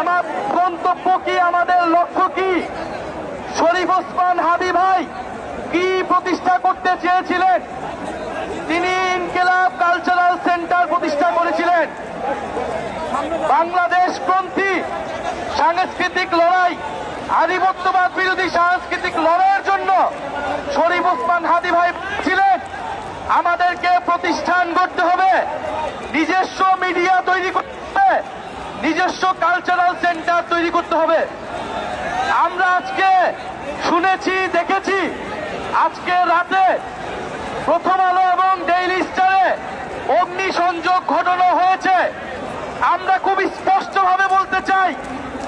আমার গন্তব্য কি? আমাদের লক্ষ্য কি? শরীফ ওসমান হাদি ভাই কি প্রতিষ্ঠা করতে চেয়েছিলেন? তিনি ইনকিলাব কালচারাল সেন্টার প্রতিষ্ঠা করেছিলেন। বাংলাদেশ গ্রন্থি সাংস্কৃতিক লড়াই, আধিপত্যবাদ বিরোধী সাংস্কৃতিক লড়াইয়ের জন্য শরীফ ওসমান হাদি ভাই ছিলেন। আমাদেরকে প্রতিষ্ঠান করতে হবে। নিজস্ব মিডিয়া তৈরি করতে হবে। নিজস্ব কালচারাল সেন্টার তৈরি করতে হবে। আমরা আজকে শুনেছি, দেখেছি, আজকে রাতে প্রথম আলো এবং ডেইলি স্টারে অগ্নিসংযোগ ঘটানো হয়েছে। আমরা খুব স্পষ্টভাবে বলতে চাই,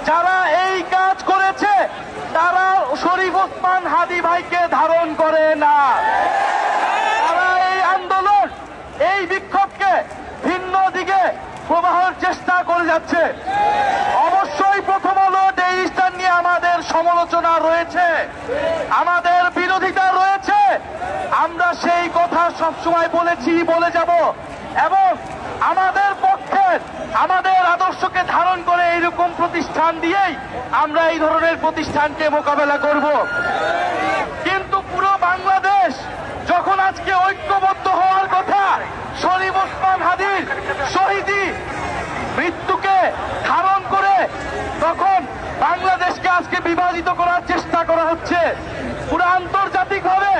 যারা এই কাজ করেছে, তারা শরীফ ওসমান হাদি ভাইকে ধারণ করে না। তারা এই আন্দোলন, এই বিক্ষোভকে করে যাচ্ছে, অবশ্যই প্রথম আলো ডেইলি স্টার নিয়ে আমাদের সমালোচনা রয়েছে, আমাদের বিরোধিতা রয়েছে। আমরা সেই কথা সবসময় বলেছি, বলে যাব। এবং আমাদের পক্ষে, আমাদের আদর্শকে ধারণ করে এইরকম প্রতিষ্ঠান দিয়েই আমরা এই ধরনের প্রতিষ্ঠানকে মোকাবেলা করব কিন্তু পুরো বাংলাদেশ যখন আজকে ঐক্যবদ্ধ হওয়ার কথা শরীফ ওসমান হাদির শহীদি মৃত্যুকে ধারণ করে তখন আজকে বিভাজিত করার চেষ্টা করা হচ্ছে। পুরো আন্তর্জাতিক ভাবে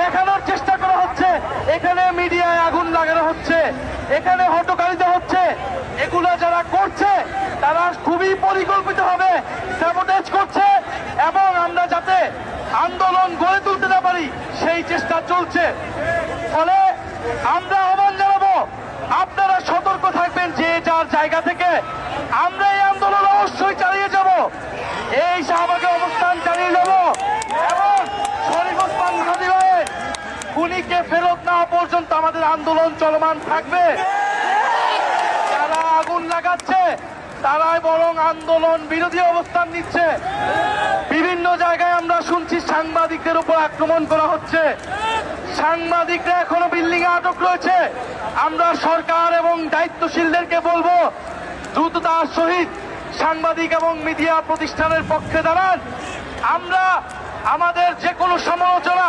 দেখানোর চেষ্টা করা হচ্ছে। এখানে মিডিয়ায় আগুন লাগানো হচ্ছে। এখানে হটকারিতা হচ্ছে। এগুলো যারা করছে, তারা খুবই পরিকল্পিত ভাবে স্যাবোটেজ করছে এবং আমরা যাতে আন্দোলন গড়ে তুলতে না পারি, সেই চেষ্টা চলছে। ফলে আমরা আহ্বান জানাব, আপনারা সতর্ক থাকবেন যে যার জায়গা থেকে আমরা এই আন্দোলন অবশ্যই চালিয়ে যাব এই শাহবাগে অবস্থান চালিয়ে যাব এবং শরীফ ওসমান ভাইয়ের খুনিকে ফেরত না পর্যন্ত আমাদের আন্দোলন চলমান থাকবে। যারা আগুন লাগাচ্ছে, তারাই বরং আন্দোলন বিরোধী অবস্থান নিচ্ছে। বিভিন্ন জায়গায় আমরা শুনছি সাংবাদিকদের উপর আক্রমণ করা হচ্ছে। সাংবাদিকরা এখনও বিল্ডিং এ আটক রয়েছে। আমরা সরকার এবং দায়িত্বশীলদেরকে বলব, দ্রুততার সহিত সাংবাদিক এবং মিডিয়া প্রতিষ্ঠানের পক্ষে দাঁড়ান। আমরা আমাদের যে কোনো সমালোচনা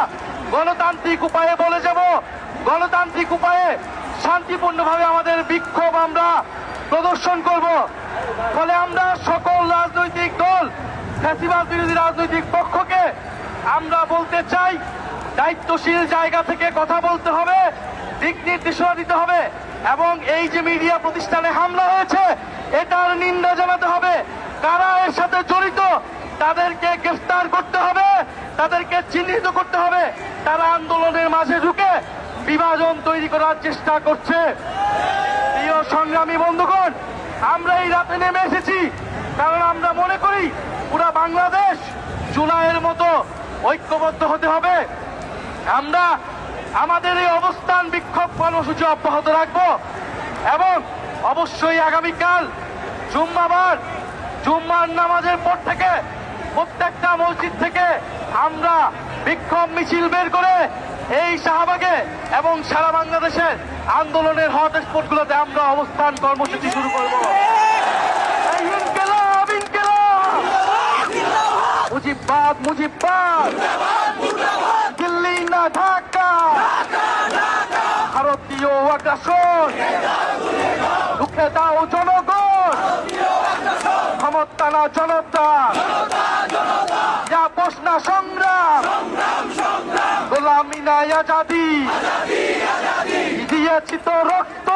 গণতান্ত্রিক উপায়ে বলে যাব। গণতান্ত্রিক উপায়ে শান্তিপূর্ণভাবে আমাদের বিক্ষোভ আমরা প্রদর্শন করব। ফলে আমরা সকল রাজনৈতিক দল, ফ্যাসিবাদ বিরোধী রাজনৈতিক পক্ষকে আমরা বলতে চাই, দায়িত্বশীল জায়গা থেকে কথা বলতে হবে, দিক নির্দেশনা দিতে হবে এবং এই যে মিডিয়া প্রতিষ্ঠানে হামলা হয়েছে এটার নিন্দা জানাতে হবে। কারা এর সাথে জড়িত, তাদেরকে গ্রেফতার করতে হবে, তাদেরকে চিহ্নিত করতে হবে। তারা আন্দোলনের মাঝে ঢুকে বিভাজন তৈরি করার চেষ্টা করছে। প্রিয় সংগ্রামী বন্ধুগণ, আমরা এই রাতে নেমে এসেছি, কারণ আমরা মনে করি পুরা বাংলাদেশ জুলাইয়ের মতো ঐক্যবদ্ধ হতে হবে। আমরা আমাদের এই অবস্থান বিক্ষোভ কর্মসূচি অব্যাহত রাখব এবং অবশ্যই আগামীকাল জুম্মাবার, জুম্মার নামাজের পর থেকে প্রত্যেকটা মসজিদ থেকে আমরা বিক্ষোভ মিছিল বের করে এই শাহবাগে এবং সারা বাংলাদেশের আন্দোলনের হট স্পটগুলোতে আমরা অবস্থান কর্মসূচি শুরু করব! মুজিববাদ মুজিববাদ! দিল্লি না ঢাকা! ভারতীয় আগ্রাসন! রুখে দাও জনগণ! ক্ষমতা না জনতা। যা না সংগ্রাম। গোলামি না আজাদি। দিয়েছি তো রক্ত।